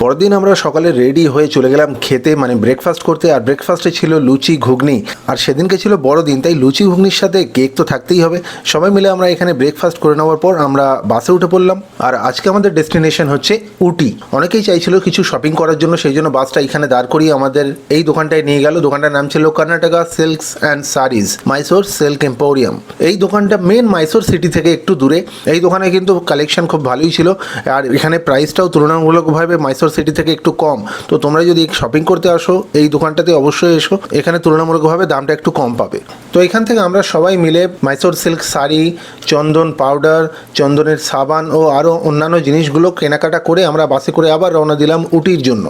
পরদিন আমরা সকালে রেডি হয়ে চলে গেলাম খেতে মানে ব্রেকফাস্ট করতে, আর ব্রেকফাস্টে ছিল লুচি, ঘুগনি। আর সেদিনকে ছিল বড়দিন, তাই লুচি, ঘুগনির সাথে কেক তো থাকতেই হবে। সবাই মিলে আমরা এখানে ব্রেকফাস্ট করে নেওয়ার পর আমরা বাসে উঠে পড়লাম। আর আজকে আমাদের ডেস্টিনেশন হচ্ছে উটি। অনেকেই চাইছিল কিছু শপিং করার জন্য, সেই জন্য বাসটা এখানে দাঁড় করিয়ে আমাদের এই দোকানটায় নিয়ে গেল। দোকানটার নাম ছিল Karnataka silks and saris Mysore silk emporium এই দোকানটা মেন মাইসোর সিটি থেকে একটু দূরে। এই দোকানে কিন্তু কালেকশন খুব ভালোই ছিল। আর এখানে প্রাইসটাও তুলনামূলকভাবে মাইসোর সিটি থেকে একটু কম। তো তোমরা যদি শপিং করতে আসো, এই দোকানটাতে অবশ্যই এসো। এখানে তুলনামূলকভাবে দামটা একটু কম পাবে। তো এখান থেকে আমরা সবাই মিলে মাইসোর সিল্ক শাড়ি, চন্দন পাউডার চন্দনের সাবান ও আরও অন্যান্য জিনিসগুলো কেনাকাটা করে আমরা বাসে করে আবার রওনা দিলাম উটির জন্য।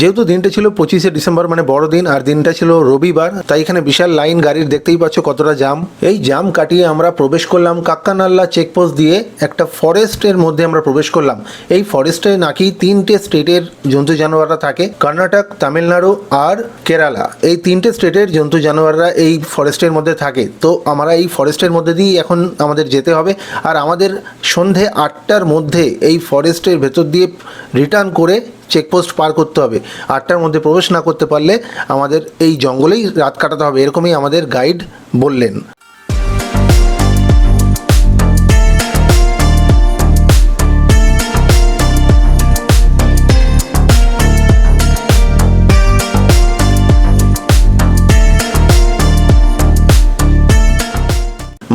যেহেতু দিনটা ছিল পঁচিশে ডিসেম্বর মানে বড়দিন, আর দিনটা ছিল রবিবার, তাই এখানে বিশাল লাইন গাড়ির দেখতেই পাচ্ছ কতটা জাম এই জাম কাটিয়ে আমরা প্রবেশ করলাম কাক্কানাল্লা চেকপোস্ট দিয়ে একটা ফরেস্টের মধ্যে আমরা প্রবেশ করলাম। এই ফরেস্টে নাকি তিনটে স্টেটের জন্তু জানোয়াররা থাকে, কর্ণাটক, তামিলনাড়ু আর কেরালা। এই তিনটে স্টেটের জন্তু জানোয়াররা এই ফরেস্টের মধ্যে থাকে। তো আমরা এই ফরেস্টের মধ্যে দিয়েই এখন আমাদের যেতে হবে, আর আমাদের সন্ধে আটটার মধ্যে এই ফরেস্টের ভেতর দিয়ে রিটার্ন করে চেকপোস্ট পার করতে হবে। আটটার মধ্যে প্রবেশ না করতে পারলে আমাদের এই জঙ্গলেই রাত কাটাতে হবে, এরকমই আমাদের গাইড বললেন।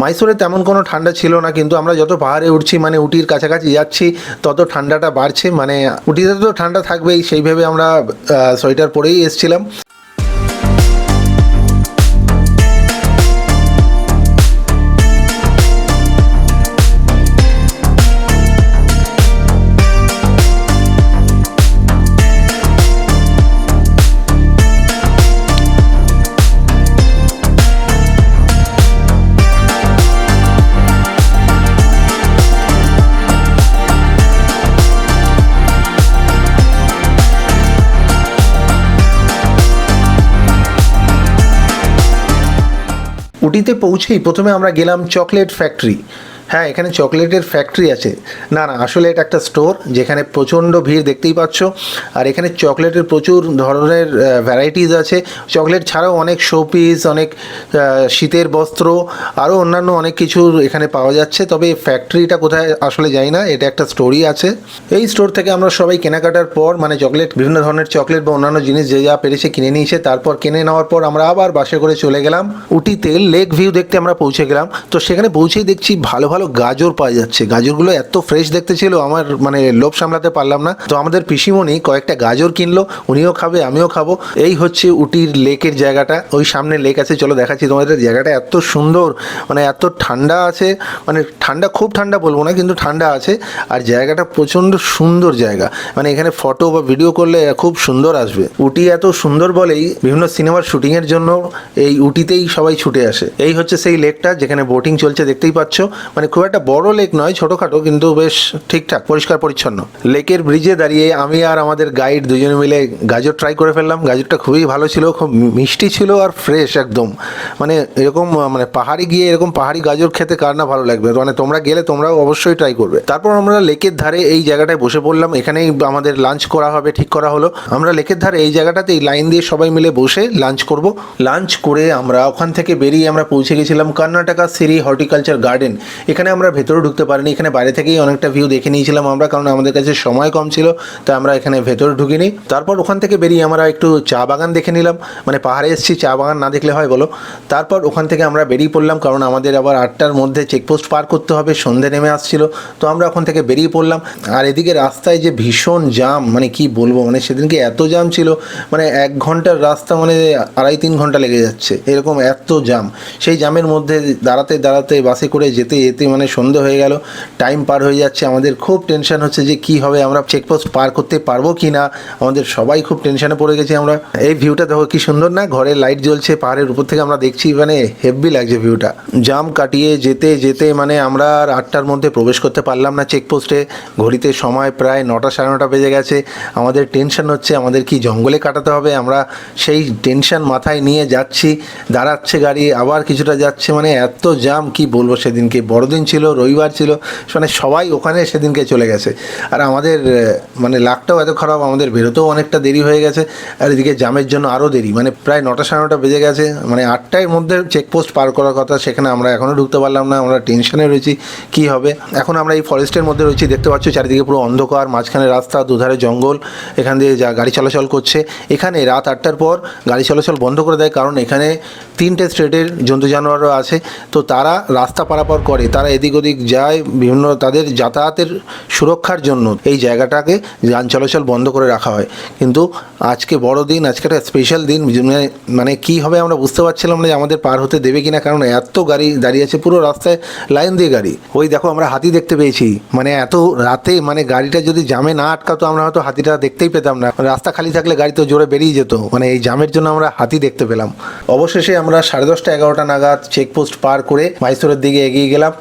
মাইসোরে তেমন কোনো ঠান্ডা ছিল না, কিন্তু আমরা যত পাহাড়ে উঠছি মানে উটির কাছাকাছি যাচ্ছি, তত ঠান্ডাটা বাড়ছে। মানে উটিতে তো ঠান্ডা থাকবেই, সেইভাবে আমরা সোয়েটার পরেই এসছিলাম। উটিতে পৌঁছেই প্রথমে আমরা গেলাম চকলেট ফ্যাক্টরি। হ্যাঁ এখানে চকলেটের ফ্যাক্টরি আছে। না না, আসলে এটা একটা স্টোর যেখানে প্রচণ্ড ভিড় দেখতেই পাচ্ছ। আর এখানে চকলেটের প্রচুর ধরনের ভ্যারাইটিস আছে। চকলেট ছাড়াও অনেক শোপিস অনেক শীতের বস্ত্র, আরও অন্যান্য অনেক কিছু এখানে পাওয়া যাচ্ছে। তবে ফ্যাক্টরিটা কোথায় আসলে যাই না, এটা একটা স্টোরি আছে। এই স্টোর থেকে আমরা সবাই কেনাকাটার পর মানে চকলেট, বিভিন্ন ধরনের চকলেট বা অন্যান্য জিনিস যে যা পেরেছে কিনে নিয়েছে, তারপর কিনে নেওয়ার পর আমরা আবার বাসে করে চলে গেলাম। উটিতে লেক ভিউ দেখতে আমরা পৌঁছে গেলাম। তো সেখানে পৌঁছেই দেখছি ভালো ভালো গাজর পাওয়া যাচ্ছে। গাজরগুলো এত ফ্রেশ দেখতে ছিল, আমার মানে লোভ সামলাতে পারলাম না। তো আমাদের পিসিমণি কয়েকটা গাজর কিনলো, উনিও খাবে, আমিও খাব। এই হচ্ছে উটির লেকের জায়গাটা। ওই সামনে লেক আছে, চলো দেখাচ্ছি তোমাদের। জায়গাটা এত সুন্দর মানে এত ঠান্ডা আছে মানে ঠান্ডা খুব ঠান্ডা বলব না, কিন্তু ঠান্ডা আছে। আর জায়গাটা প্রচণ্ড সুন্দর জায়গা। মানে এখানে ফটো বা ভিডিও করলে খুব সুন্দর আসবে। উটি এত সুন্দর বলেই বিভিন্ন সিনেমার শুটিংয়ের জন্য এই উটিতেই সবাই ছুটে আসে। এই হচ্ছে সেই লেকটা যেখানে বোটিং চলছে, দেখতেই পাচ্ছ। মানে খুব একটা বড় লেক নয়, ছোটোখাটো, কিন্তু বেশ ঠিকঠাক, পরিষ্কার, পরিচ্ছন্ন। লেকের ব্রিজে দাঁড়িয়ে আমি আর আমাদের গাইড দুজনে মিলে গাজর ট্রাই করে ফেললাম। গাজরটা খুবই ভালো ছিল, খুব মিষ্টি ছিল আর ফ্রেশ একদম। মানে এরকম মানে পাহাড়ি গিয়ে এরকম পাহাড়ি গাজর খেতে কার না ভালো লাগবে? মানে তোমরা গেলে তোমরাও অবশ্যই ট্রাই করবে। তারপর আমরা লেকের ধারে এই জায়গাটায় বসে পড়লাম। এখানেই আমাদের লাঞ্চ করা হবে, ঠিক করা হলো। আমরা লেকের ধারে এই জায়গাটাতে এই লাইন দিয়ে সবাই মিলে বসে লাঞ্চ করব। লাঞ্চ করে আমরা ওখান থেকে বেরিয়ে আমরা পৌঁছে গেছিলাম কর্ণাটকা সিরি হর্টিকালচার গার্ডেন। এখানে আমরা ভেতরে ঢুকতে পারিনি, এখানে বাইরে থেকেই অনেকটা ভিউ দেখে নিয়েছিলাম আমরা, কারণ আমাদের কাছে সময় কম ছিল, তাই আমরা এখানে ভেতরে ঢুকিনি। তারপর ওখান থেকে বেরিয়ে আমরা একটু চা বাগান দেখে নিলাম মানে পাহাড়ে এসেছি, চা বাগান না দেখলে হয় বলো। তারপর ওখান থেকে আমরা বেরিয়ে পড়লাম, কারণ আমাদের আবার আটটার মধ্যে চেকপোস্ট পার করতে হবে, সন্ধে নেমে আসছিল, তো আমরা ওখান থেকে বেরিয়ে পড়লাম। আর এদিকে রাস্তায় যে ভীষণ জাম মানে কি বলব মানে সেদিনকে এত জাম ছিল মানে এক ঘণ্টার রাস্তা মানে আড়াই তিন ঘণ্টা লেগে যাচ্ছে, এরকম এত জাম সেই জামের মধ্যে দাঁড়াতে দাঁড়াতে বাসে করে যেতে যেতে যেতে মানে সন্ধে হয়ে গেল টাইম পার হয়ে যাচ্ছে, আমাদের খুব টেনশন হচ্ছে যে কি হবে, আমরা চেকপোস্ট পার করতে পারব কি না আমাদের সবাই খুব টেনশনে পড়ে গেছি আমরা। এই ভিউটা দেখো কি সুন্দর না, ঘরে লাইট জ্বলছে, পাহাড়ের উপর থেকে আমরা দেখছি মানে হেভি লাগছে ভিউটা জাম কাটিয়ে যেতে যেতে মানে আমরা আর আটটার মধ্যে প্রবেশ করতে পারলাম না চেকপোস্টে ঘড়িতে সময় প্রায় নটা সাড়ে নটা বেজে গেছে, আমাদের টেনশন হচ্ছে, আমাদের কি জঙ্গলে কাটাতে হবে, আমরা সেই টেনশন মাথায় নিয়ে যাচ্ছি, দাঁড়াচ্ছে গাড়ি, আবার কিছুটা যাচ্ছে মানে এত জাম কি বলব সেদিনকে বড়দিন ছিল, রবিবার ছিল মানে সবাই ওখানে সেদিনকে চলে গেছে। আর আমাদের মানে লাকটাও এত খারাপ, আমাদের বেরোতেও অনেকটা দেরি হয়ে গেছে, আর এদিকে জামের জন্য আরও দেরি মানে প্রায় নটা সাড়ে নটা বেজে গেছে মানে আটটার মধ্যে চেকপোস্ট পার করার কথা, সেখানে আমরা এখনও ঢুকতে পারলাম না, আমরা টেনশনে রয়েছি, কি হবে? এখন আমরা এই ফরেস্টের মধ্যে রয়েছি, দেখতে পাচ্ছ চারিদিকে পুরো অন্ধকার, মাঝখানে রাস্তা, দুধারে জঙ্গল, এখান দিয়ে যা গাড়ি চলাচল করছে। এখানে রাত আটটার পর গাড়ি চলাচল বন্ধ করে দেয়, কারণ এখানে তিনটে স্টেটের জন্তু জানোয়ারও আছে, তো তারা রাস্তা পারাপার করে তারা এদিক ওদিক যায়, বিভিন্ন তাদের যাতায়াতের সুরক্ষার জন্য এই জায়গাটাকে যান চলাচল বন্ধ করে রাখা হয়। কিন্তু আজকে বড় দিন, আজকে একটা স্পেশাল দিন, মানে- মানে কি হবে আমরা বুঝতে পারছিলাম না যে আমাদের পার হতে দেবে কিনা, কারণ এত গাড়ি দাঁড়িয়ে আছে, পুরো রাস্তায় লাইন দিয়ে গাড়ি। ওই দেখো আমরা হাতি দেখতে পেয়েছি। মানে এত রাতে মানে গাড়িটা যদি জামে না আটকাতো, আমরা হয়তো হাতিটা দেখতেই পেতাম না। রাস্তা খালি থাকলে গাড়ি তো জোরে বেরিয়ে যেত। মানে এই জামের জন্য আমরা হাতি দেখতে পেলাম। অবশেষে আমরা সাড়ে দশটা এগারোটা নাগাদ চেকপোস্ট পার করে মাইসোরের দিকে এগিয়ে গেলাম।